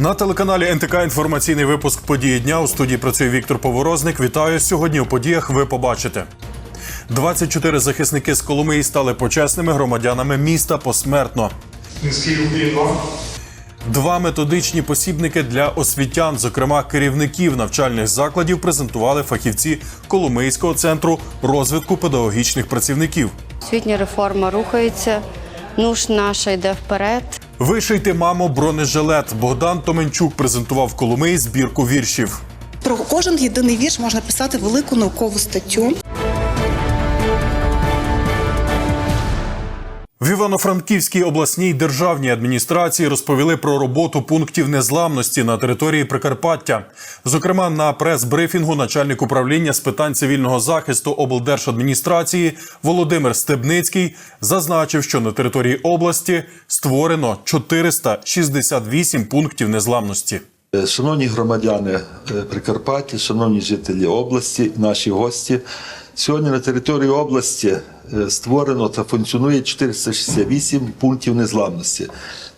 На телеканалі НТК інформаційний випуск події дня у студії працює Віктор Поворозник. Вітаю сьогодні. У подіях ви побачите. 24 захисники з Коломиї стали почесними громадянами міста посмертно. Два методичні посібники для освітян, зокрема керівників навчальних закладів, презентували фахівці Коломийського центру розвитку педагогічних працівників. Освітня реформа рухається, нуж наша йде вперед. Вишийте, мамо, бронежилет. Богдан Томенчук презентував коломий збірку віршів. Про кожен єдиний вірш можна писати велику наукову статтю. В Івано-Франківській обласній державній адміністрації розповіли про роботу пунктів незламності на території Прикарпаття. Зокрема, на прес-брифінгу начальник управління з питань цивільного захисту облдержадміністрації Володимир Стебницький зазначив, що на території області створено 468 пунктів незламності. Е, Шановні громадяни е, Прикарпаття, шановні жителі області, наші гості. Сьогодні на території області е, створено та функціонує 468 пунктів незламності,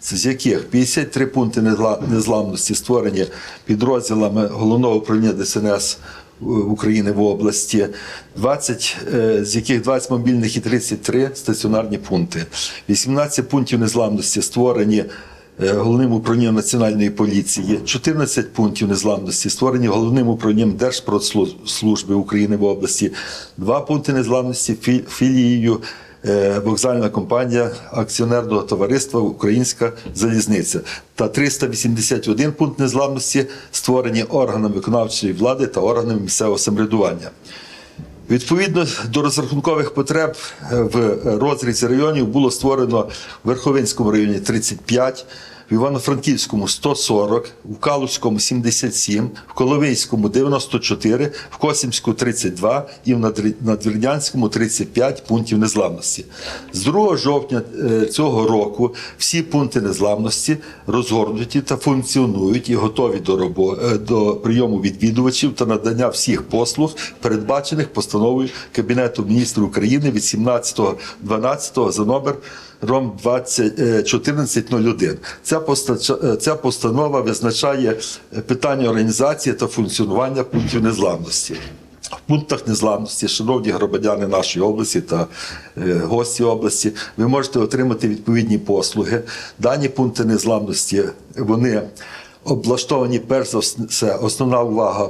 з яких 53 пункти незла- незламності створені підрозділами головного управління ДСНС України в області, 20, е, з яких 20 мобільних і 33 стаціонарні пункти. 18 пунктів незламності створені головним управлінням національної поліції, 14 пунктів незламності створені головним управлінням Держпродслужби України в області, два пункти незламності філією. е, Вокзальна компанія акціонерного товариства Українська залізниця та 381 пункт незламності створені органами виконавчої влади та органами місцевого самоврядування. Відповідно до розрахункових потреб е, в розрізі районів було створено в Верховинському районі 35, в Івано-Франківському 140, в Калузькому 77, в Коловейському 94, в Косівську 32 і в Надвірнянському 35 пунктів незламності. З 2 жовтня е, цього року всі пункти незламності розгорнуті та функціонують і готові до, робо- е, до прийому відвідувачів та надання всіх послуг, передбачених постановою Кабінету міністрів України від 17.12 за номером 20, е, 1401. Ця, постача- е, ця постанова визначає е, питання організації та функціонування пунктів незламності. В пунктах незламності, шановні громадяни нашої області та е, гості області, ви можете отримати відповідні послуги. Дані пункти незламності вони облаштовані перш за все, основна увага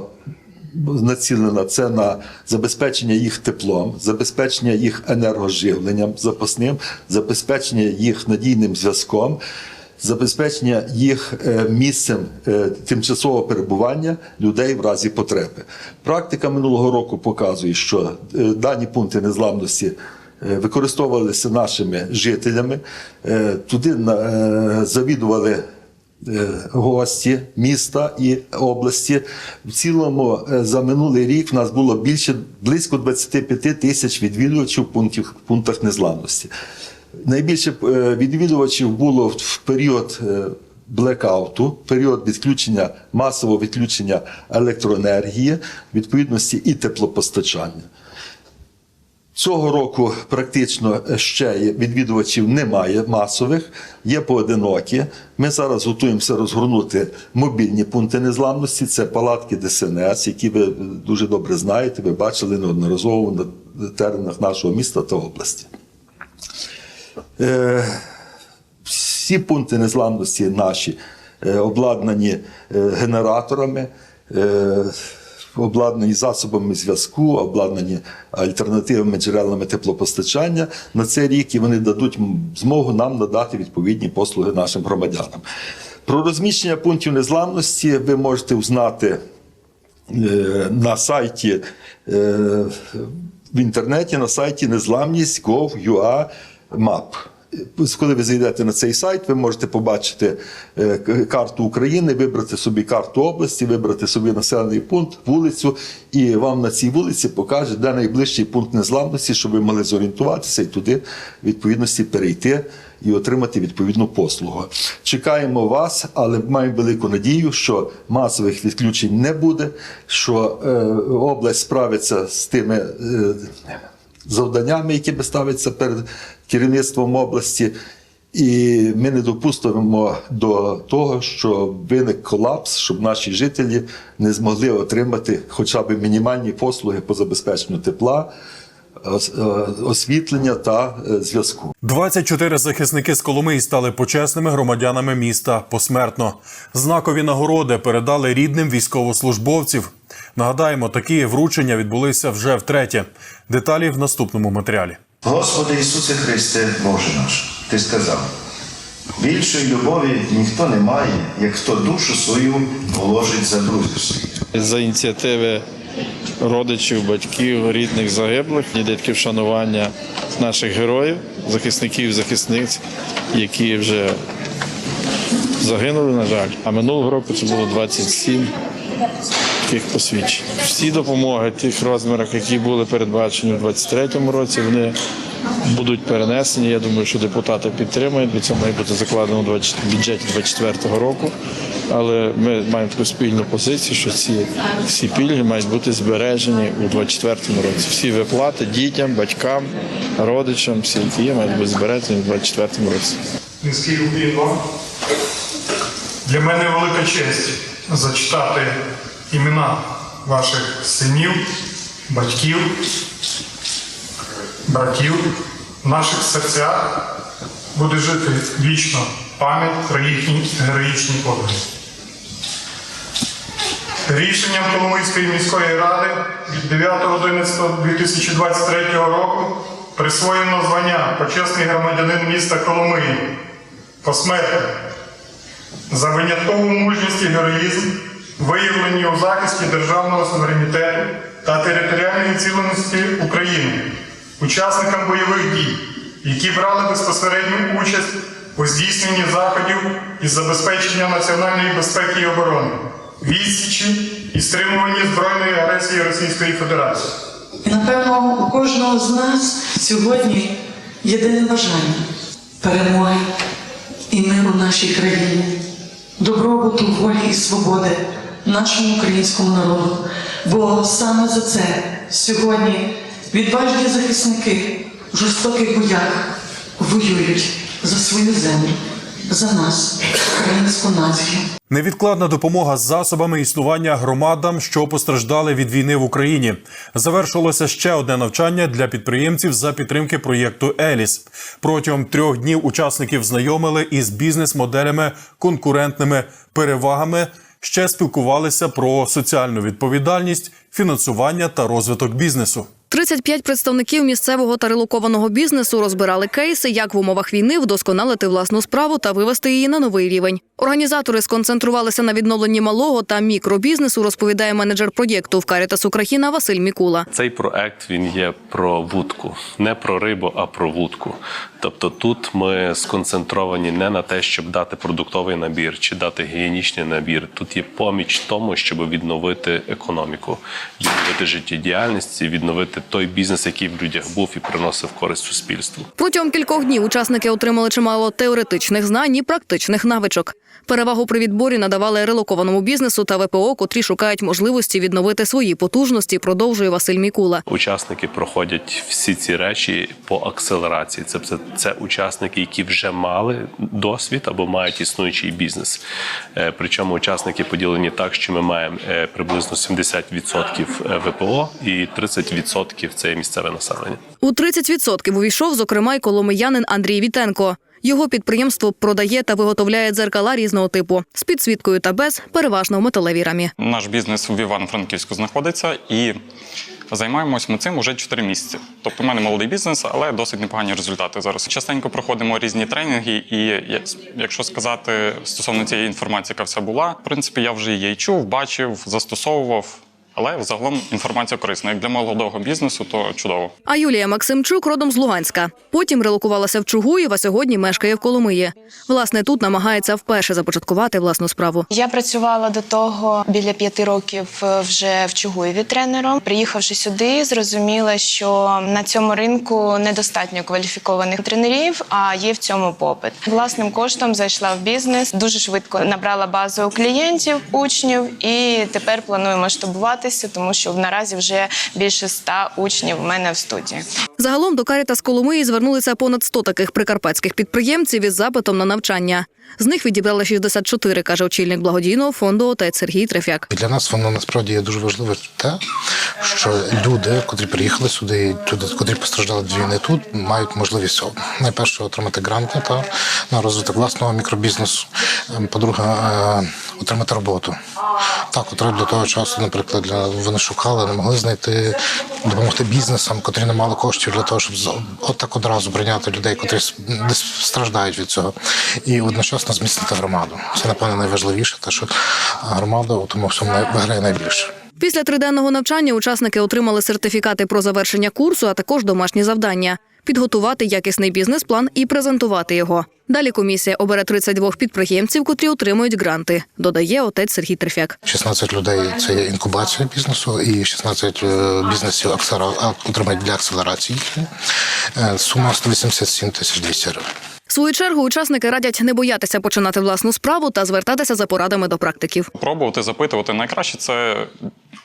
націлена це на забезпечення їх теплом, забезпечення їх енергоживленням запасним, забезпечення їх надійним зв'язком. Забезпечення їх е, місцем е, тимчасового перебування людей в разі потреби. Практика минулого року показує, що е, дані пункти незламності використовувалися нашими жителями, туди завідували гості міста і області. В цілому е, за минулий рік в нас було більше близько 25 тисяч відвідувачів в пунктів- пунктах незламності. Найбільше е, відвідувачів було в- період е, блекауту, період відключення, масового відключення електроенергії, відповідності і теплопостачання. Цього року практично ще відвідувачів немає масових, є поодинокі. Ми зараз готуємося розгорнути мобільні пункти незламності. Це палатки ДСНС, які ви дуже добре знаєте, ви бачили неодноразово на теренах нашого міста та області. Е, всі пункти незламності наші е, обладнані е, генераторами, обладнані засобами зв'язку, обладнані альтернативними джерелами теплопостачання на цей рік, і вони дадуть змогу нам надати відповідні послуги нашим громадянам. Про розміщення пунктів незламності ви можете узнати е, на сайті е, в інтернеті на сайті незламність.gov.ua map. Коли ви зайдете на цей сайт, ви можете побачити е, карту України, вибрати собі карту області, вибрати собі населений пункт, вулицю, і вам на цій вулиці покаже, де найближчий пункт незламності, щоб ви могли зорієнтуватися і туди відповідності перейти і отримати відповідну послугу. Чекаємо вас, але маємо велику надію, що масових відключень не буде, що е, область справиться з тими. Е, завданнями, які би ставляться перед керівництвом області. І ми не допустимо до того, що виник колапс, щоб наші жителі не змогли отримати хоча б мінімальні послуги по забезпеченню тепла, е, освітлення та е, зв'язку. 24 захисники з Коломиї стали почесними громадянами міста посмертно. Знакові нагороди передали рідним військовослужбовців. Нагадаємо, такі вручення відбулися вже втретє. Деталі в наступному матеріалі. Господи Ісусе Христе, Боже наш, Ти сказав, більшої любові ніхто не має, як хто душу свою положить за друзів своїх. за ініціативи родичів, батьків, рідних загиблих, дітки вшанування наших героїв, захисників захисниць, які вже загинули, на жаль. А минулого року це було 27 таких посвідчень. Всі допомоги в тих розмірах, які були передбачені у 2023 році, вони будуть перенесені. Я думаю, що депутати підтримують, бо це має бути закладено у бюджеті 2024 року. Але ми маємо таку спільну позицію, що ці всі пільги мають бути збережені у 2024 році. Всі виплати дітям, батькам, родичам, всі які мають бути збережені у 2024 році. Низький уклін вам. Для мене велика честь зачитати імена ваших синів, батьків, братів. В наших серцях буде жити вічно пам'ять про їхні героїчні подвиги. Рішенням Коломийської міської ради від 9.11.2023 року присвоєно звання почесний громадянин міста Коломиї посмертно за виняткову мужність і героїзм, виявлені у захисті державного суверенітету та територіальної цілісності України, учасникам бойових дій, які брали безпосередню участь у здійсненні заходів із забезпечення національної безпеки і оборони, відсічі і стримуванні збройної агресії Російської Федерації. Напевно, у кожного з нас сьогодні єдине бажання перемоги і миру нашій країні, добробуту, волі і свободи нашому українському народу. Бо саме за це сьогодні відважні захисники в жорстоких боях воюють за свою землю, за нас, українську націю. Невідкладна допомога з засобами існування громадам, що постраждали від війни в Україні. Завершилося ще одне навчання для підприємців за підтримки проєкту Еліс. Протягом трьох днів учасників знайомили із бізнес-моделями, конкурентними перевагами. Ще спілкувалися про соціальну відповідальність, фінансування та розвиток бізнесу. 35 представників місцевого та релокованого бізнесу розбирали кейси, як в умовах війни вдосконалити власну справу та вивести її на новий рівень. Організатори сконцентрувалися на відновленні малого та мікробізнесу, розповідає менеджер проєкту в Карітас Україна Василь Мікула. Цей проект він є про вудку, не про рибу, а про вудку. Тобто тут ми сконцентровані не на те, щоб дати продуктовий набір чи дати гігієнічний набір. Тут є поміч тому, щоб відновити економіку, відновити життєдіяльність і той бізнес, який в людях був і приносив користь суспільству. Протягом кількох днів учасники отримали чимало теоретичних знань і практичних навичок. Перевагу при відборі надавали релокованому бізнесу та ВПО, котрі шукають можливості відновити свої потужності. Продовжує Василь Мікула. Учасники проходять всі ці речі по акселерації. Це, це, це учасники, які вже мали досвід або мають існуючий бізнес. Е, Причому учасники поділені так, що ми маємо е, приблизно 70% ВПО і 30% це є місцеве населення. У 30% увійшов, зокрема, й коломиянин Андрій Вітенко. Його підприємство продає та виготовляє дзеркала різного типу з підсвіткою та без, переважно в металевій рамі. Наш бізнес в Івано-Франківську знаходиться і займаємось ми цим уже 4 місяці. Тобто, у мене молодий бізнес, але досить непогані результати зараз. Частенько проходимо різні тренінги, і якщо сказати стосовно цієї інформації, яка вся була, в принципі, я вже її чув, бачив, застосовував. Але взагалом інформація корисна. Як для молодого бізнесу, то чудово. А Юлія Максимчук родом з Луганська. Потім релокувалася в Чугуїв, а сьогодні мешкає в Коломиї. Власне, тут намагається вперше започаткувати власну справу. Я працювала до того біля п'яти років е, вже в Чугуєві тренером. Приїхавши сюди, зрозуміла, що на цьому ринку недостатньо кваліфікованих тренерів, а є в цьому попит. Власним коштом зайшла в бізнес, дуже швидко набрала базу клієнтів, учнів, і тепер планую масштабуватися готуватися, тому що наразі вже більше ста учнів в мене в студії. Загалом до Карітас Коломиї звернулися понад 100 таких прикарпатських підприємців із запитом на навчання. З них відібрали 64, каже очільник благодійного фонду отець Сергій Трефяк. Для нас воно насправді є дуже важливе те, що люди, котрі приїхали сюди, люди, котрі постраждали від війни тут, мають можливість найперше отримати гранти та на розвиток власного мікробізнесу. Ем, По-друге, е, отримати роботу. Так, от до того часу, наприклад, для- вони шукали, не могли знайти допомогти бізнесам, котрі не мали коштів для того, щоб от так одразу прийняти людей, котрі страждають від цього, і одночасно зміцнити громаду. Це напевно найважливіше, те, що громада у тому всьому виграє найбільше. Після триденного навчання учасники отримали сертифікати про завершення курсу, а також домашні завдання підготувати якісний бізнес-план і презентувати його. Далі комісія обере 32 підприємців, котрі отримують гранти, додає отець Сергій Трефяк. 16 людей це інкубація бізнесу, і 16 е, бізнесів отримають для акселерації. Е, Сума 187 тисяч 200 гривень. В свою чергу учасники радять не боятися починати власну справу та звертатися за порадами до практиків. Пробувати, запитувати. Найкраще це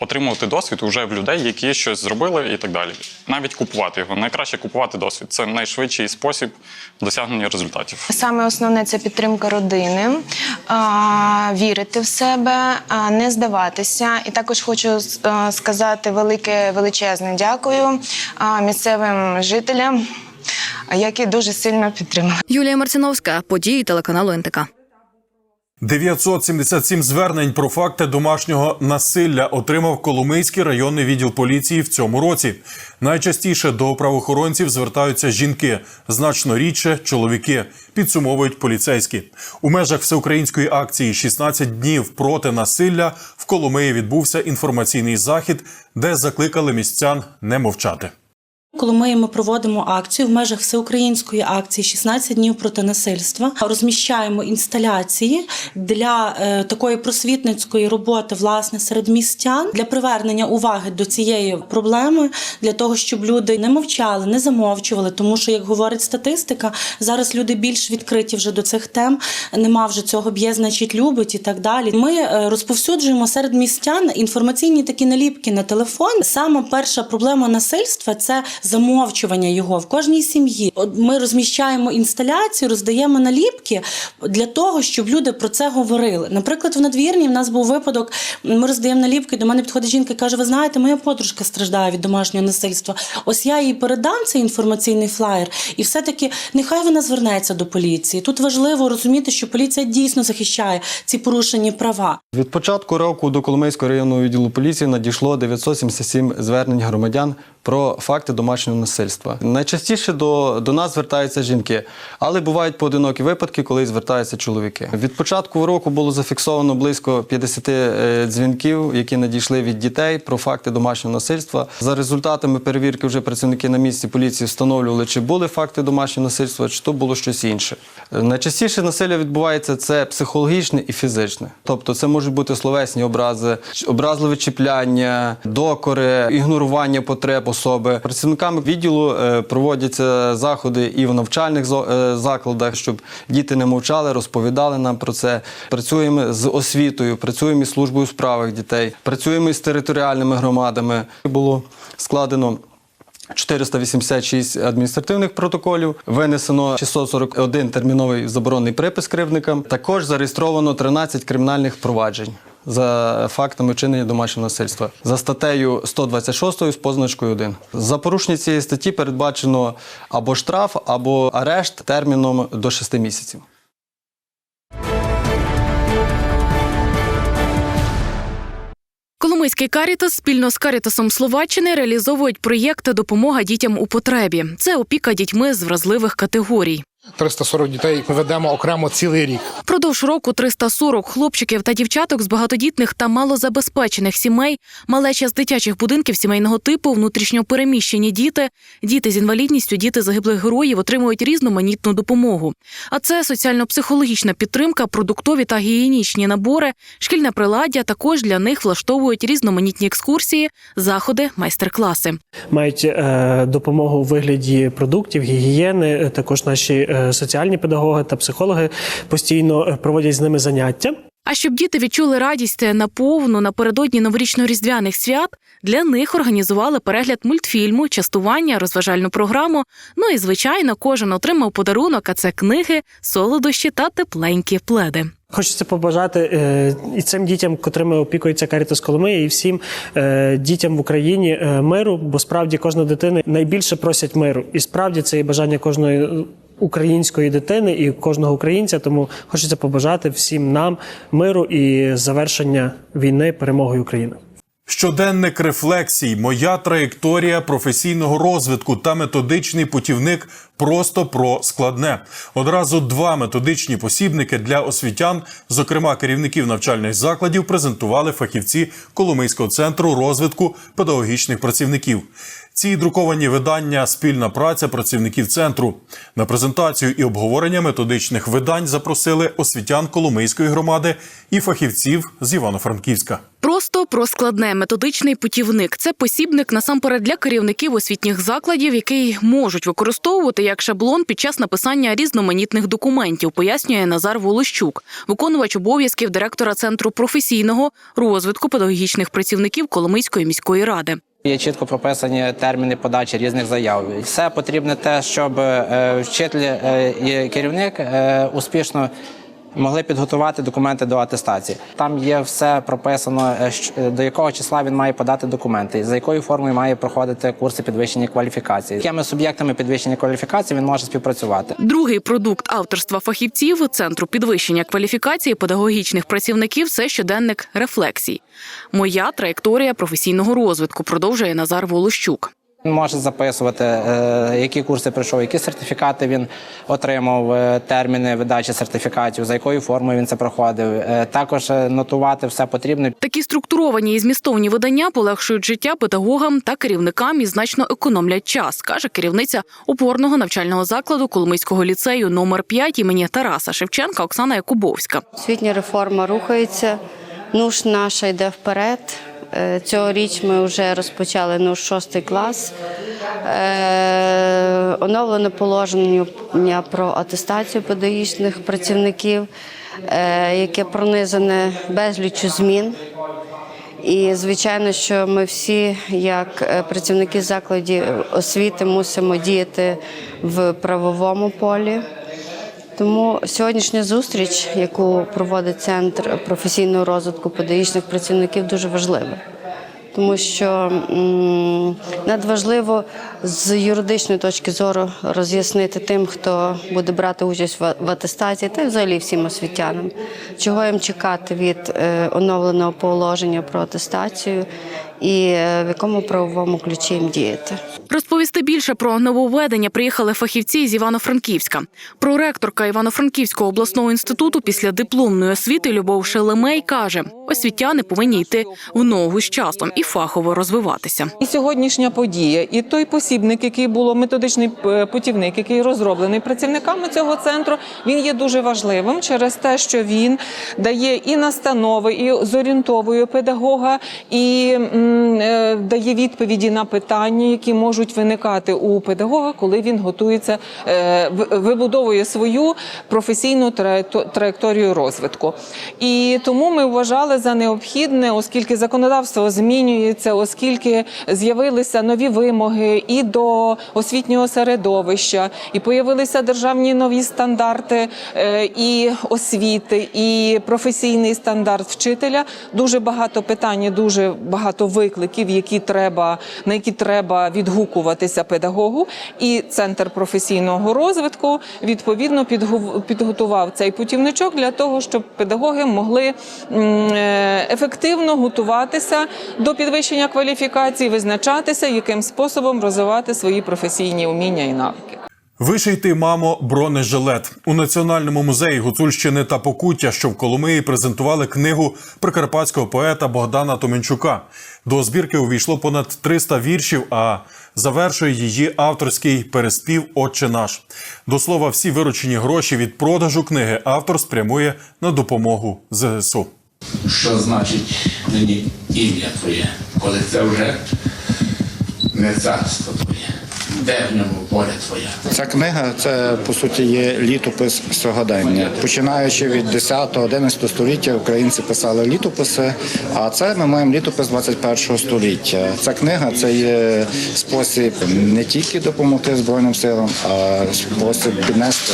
отримувати досвід уже в людей, які щось зробили і так далі. Навіть купувати його. Найкраще купувати досвід. Це найшвидший спосіб досягнення результатів. Саме основне це підтримка родини, вірити в себе, не здаватися. І також хочу сказати велике величезне дякую місцевим жителям, які дуже сильно підтримали. Юлія Марціновська, події телеканалу НТК. 977 звернень про факти домашнього насилля отримав Коломийський районний відділ поліції в цьому році. Найчастіше до правоохоронців звертаються жінки, значно рідше чоловіки. Підсумовують поліцейські у межах всеукраїнської акції «16 днів проти насилля в Коломиї відбувся інформаційний захід, де закликали містян не мовчати. Коли ми проводимо акцію в межах всеукраїнської акції «16 днів проти насильства, розміщаємо інсталяції для е, такої просвітницької роботи власне серед містян для привернення уваги до цієї проблеми, для того, щоб люди не мовчали, не замовчували. Тому що, як говорить статистика, зараз люди більш відкриті вже до цих тем. Нема вже цього б'є, значить любить і так далі. Ми е, розповсюджуємо серед містян інформаційні такі наліпки на телефон. Саме перша проблема насильства це замовчування його в кожній сім'ї. Ми розміщаємо інсталяцію, роздаємо наліпки для того, щоб люди про це говорили. Наприклад, в надвірні в нас був випадок. Ми роздаємо наліпки. До мене підходить жінка і каже: Ви знаєте, моя подружка страждає від домашнього насильства. Ось я їй передам цей інформаційний флаєр, і все-таки нехай вона звернеться до поліції. Тут важливо розуміти, що поліція дійсно захищає ці порушені права. Від початку року до Коломийського районного відділу поліції надійшло 977 звернень громадян про факти домашнього насильства. Найчастіше до, до нас звертаються жінки, але бувають поодинокі випадки, коли звертаються чоловіки. Від початку року було зафіксовано близько 50 е, дзвінків, які надійшли від дітей про факти домашнього насильства. За результатами перевірки вже працівники на місці поліції встановлювали, чи були факти домашнього насильства, чи то було щось інше. Найчастіше насилля відбувається це психологічне і фізичне. Тобто це можуть бути словесні образи, образливе чіпляння, докори, ігнорування потреб особи. Працівниками відділу е, проводяться заходи і в навчальних е, закладах, щоб діти не мовчали, розповідали нам про це. Працюємо з освітою, працюємо із службою у справах дітей, працюємо із територіальними громадами. Було складено 486 адміністративних протоколів, винесено 641 терміновий заборонний припис кривдникам. Також зареєстровано 13 кримінальних проваджень за фактами вчинення домашнього насильства за статтею 126 з позначкою 1. За порушення цієї статті передбачено або штраф, або арешт терміном до 6 місяців. Коломийський Карітас спільно з Карітасом Словаччини реалізовують проєкт Допомога дітям у потребі. Це опіка дітьми з вразливих категорій. 340 дітей ми ведемо окремо цілий рік. Продовж року 340 хлопчиків та дівчаток з багатодітних та малозабезпечених сімей, малеча з дитячих будинків сімейного типу, внутрішньо переміщені діти, діти з інвалідністю, діти загиблих героїв отримують різноманітну допомогу. А це соціально-психологічна підтримка, продуктові та гігієнічні набори, шкільне приладдя. Також для них влаштовують різноманітні екскурсії, заходи, майстер-класи. мають е, допомогу у вигляді продуктів, гігієни. Е, Також наші е, соціальні педагоги та психологи постійно е, проводять з ними заняття. А щоб діти відчули радість наповну напередодні новорічно-різдвяних свят, для них організували перегляд мультфільму, частування, розважальну програму. Ну і звичайно, кожен отримав подарунок, а це книги, солодощі та тепленькі пледи. Хочеться побажати е, і цим дітям, котрими опікується Карітас Коломиї, і всім е, дітям в Україні е, миру, бо справді кожна дитина найбільше просять миру. І справді це і бажання кожної е, української дитини і кожного українця. Тому хочеться побажати всім нам миру і завершення війни перемогою України. Щоденник рефлексій, моя траєкторія професійного розвитку та методичний путівник просто про складне. Одразу два методичні посібники для освітян, зокрема керівників навчальних закладів, презентували фахівці Коломийського центру розвитку педагогічних працівників. Ці друковані видання спільна праця працівників центру. На презентацію і обговорення методичних видань запросили освітян Коломийської громади і фахівців з Івано-Франківська. Просто про складне методичний путівник. Це посібник насамперед для керівників освітніх закладів, який можуть використовувати як шаблон під час написання різноманітних документів, пояснює Назар Волощук, виконувач обов'язків директора центру професійного розвитку педагогічних працівників Коломийської міської ради. Є чітко прописані терміни подачі різних заяв. Все потрібне те, щоб е, вчитель е, і керівник е, успішно могли підготувати документи до атестації. Там є все прописано, е, до якого числа він має подати документи, за якою формою має проходити курси підвищення кваліфікації, якими суб'єктами підвищення кваліфікації він може співпрацювати. Другий продукт авторства фахівців центру підвищення кваліфікації педагогічних працівників це щоденник рефлексій. Моя траєкторія професійного розвитку продовжує Назар Волощук. Він може записувати, е, які курси пройшов, які сертифікати він отримав, е, терміни видачі сертифікатів, за якою формою він це проходив. Е, Також нотувати все потрібне. Такі структуровані і змістовні видання полегшують життя педагогам та керівникам і значно економлять час, каже керівниця опорного навчального закладу Коломийського ліцею номер 5 імені Тараса Шевченка Оксана Якубовська. Освітня реформа рухається, нуж наша йде вперед. Е, Цьогоріч ми вже розпочали нуж шостий клас. Е, Оновлено положення про атестацію педагогічних працівників, е, яке пронизане безліччю змін. І звичайно, що ми всі, як е, працівники закладів освіти, мусимо діяти в правовому полі. Тому сьогоднішня зустріч, яку проводить центр професійного розвитку педагогічних працівників, дуже важлива. Тому що надважливо з юридичної точки зору роз'яснити тим, хто буде брати участь в атестації, та й взагалі всім освітянам, чого їм чекати від е, оновленого положення про атестацію і е, в якому правовому ключі їм діяти. Розповісти більше про нововведення приїхали фахівці з Івано-Франківська. Проректорка Івано-Франківського обласного інституту після дипломної освіти Любов Шелемей каже: освітяни повинні йти в ногу з часом і фахово розвиватися. І сьогоднішня подія, і той посібник, який було методичний е, путівник, який розроблений працівниками цього центру, він є дуже важливим через те, що він дає і настанови, і зорієнтовує педагога, і м, дає відповіді на питання, які можуть виникати у педагога, коли він готується, е, вибудовує свою професійну траєкто- траєкторію розвитку. І тому ми вважали за необхідне, оскільки законодавство змінюється, оскільки з'явилися нові вимоги і до освітнього середовища, і появилися державні нові стандарти е, і освіти, і професійний стандарт вчителя. Дуже багато питань, дуже багато викликів, які треба на які треба відгукуватися педагогу. І центр професійного розвитку відповідно підготував цей путівничок для того, щоб педагоги могли е, ефективно готуватися до підвищення кваліфікації, визначатися, яким способом розвивати свої професійні уміння і навики. Вишийти, мамо, бронежилет у національному музеї Гуцульщини та Покуття, що в Коломиї презентували книгу прикарпатського поета Богдана Томенчука. До збірки увійшло понад 300 віршів, а завершує її авторський переспів Отче наш. До слова, всі виручені гроші від продажу книги автор спрямує на допомогу ЗСУ. Що значить мені ім'я твоє, коли це вже не царство твоє? Де в ньому воля твоя? Ця книга це по суті є літопис сьогодення. Починаючи від 10-11 століття, українці писали літописи. А це ми маємо літопис 21 століття. Ця книга це є спосіб не тільки допомогти збройним силам, а спосіб піднести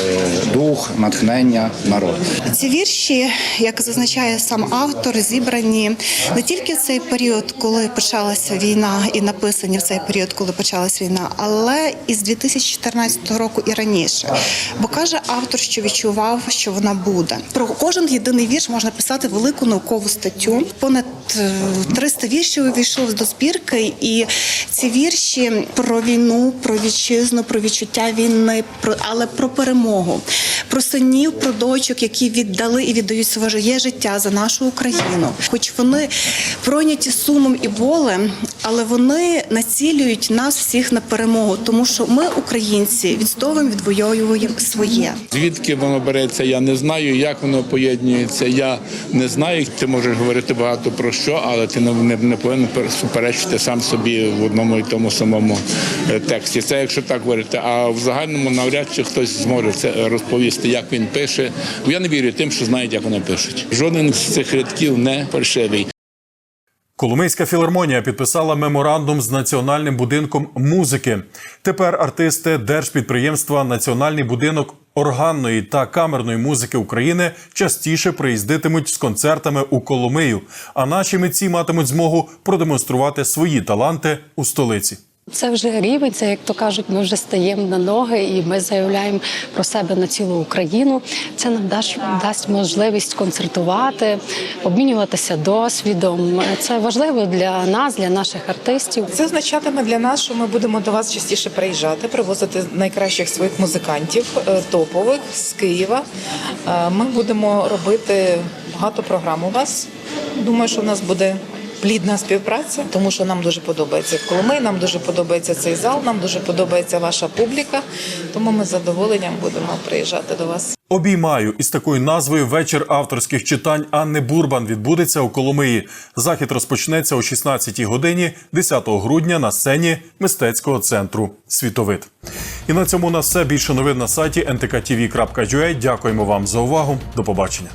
дух, натхнення народ. Ці вірші, як зазначає сам автор, зібрані не тільки в цей період, коли почалася війна, і написані в цей період, коли почалася війна, але і з 2014 року і раніше. Бо каже автор, що відчував, що вона буде. Про кожен єдиний вірш можна писати велику наукову статтю. Понад е, 300 віршів увійшов до збірки, і ці вірші про війну, про вітчизну, про відчуття війни, про але про перемогу, про синів, про дочок, які віддали і віддають своє життя за нашу Україну. Хоч вони пройняті сумом і болем, але вони націлюють нас всіх на перемогу, тому що ми, українці, відстоюємо, відвоюємо своє. Звідки воно береться, я не знаю. Як воно поєднується, я не знаю. Ти можеш говорити багато про що, але ти не, не, не повинен суперечити сам собі в одному і тому самому е, тексті. Це якщо так говорити. А в загальному навряд чи хтось зможе це розповісти, як він пише. Я не вірю тим, що знають, як вони пишуть. Жоден з цих рядків не фальшивий. Коломийська філармонія підписала меморандум з Національним будинком музики. Тепер артисти держпідприємства Національний будинок органної та камерної музики України частіше приїздитимуть з концертами у Коломию, а наші митці матимуть змогу продемонструвати свої таланти у столиці. Це вже рівень, це як то кажуть, ми вже стаємо на ноги і ми заявляємо про себе на цілу Україну. Це нам дасть, дасть можливість концертувати, обмінюватися досвідом. Це важливо для нас, для наших артистів. Це означатиме для нас, що ми будемо до вас частіше приїжджати, привозити найкращих своїх музикантів, е, топових з Києва. Е, Ми будемо робити багато програм у вас. Думаю, що в нас буде. Плідна співпраця, тому що нам дуже подобається Коломий, нам дуже подобається цей зал, нам дуже подобається ваша публіка. Тому ми з задоволенням будемо приїжджати до вас. Обіймаю із такою назвою вечір авторських читань Анни Бурбан відбудеться у Коломиї. Захід розпочнеться о 16-й годині 10 грудня на сцені мистецького центру Світовид. І на цьому на все більше новин на сайті ntktv.ua. Дякуємо вам за увагу. До побачення.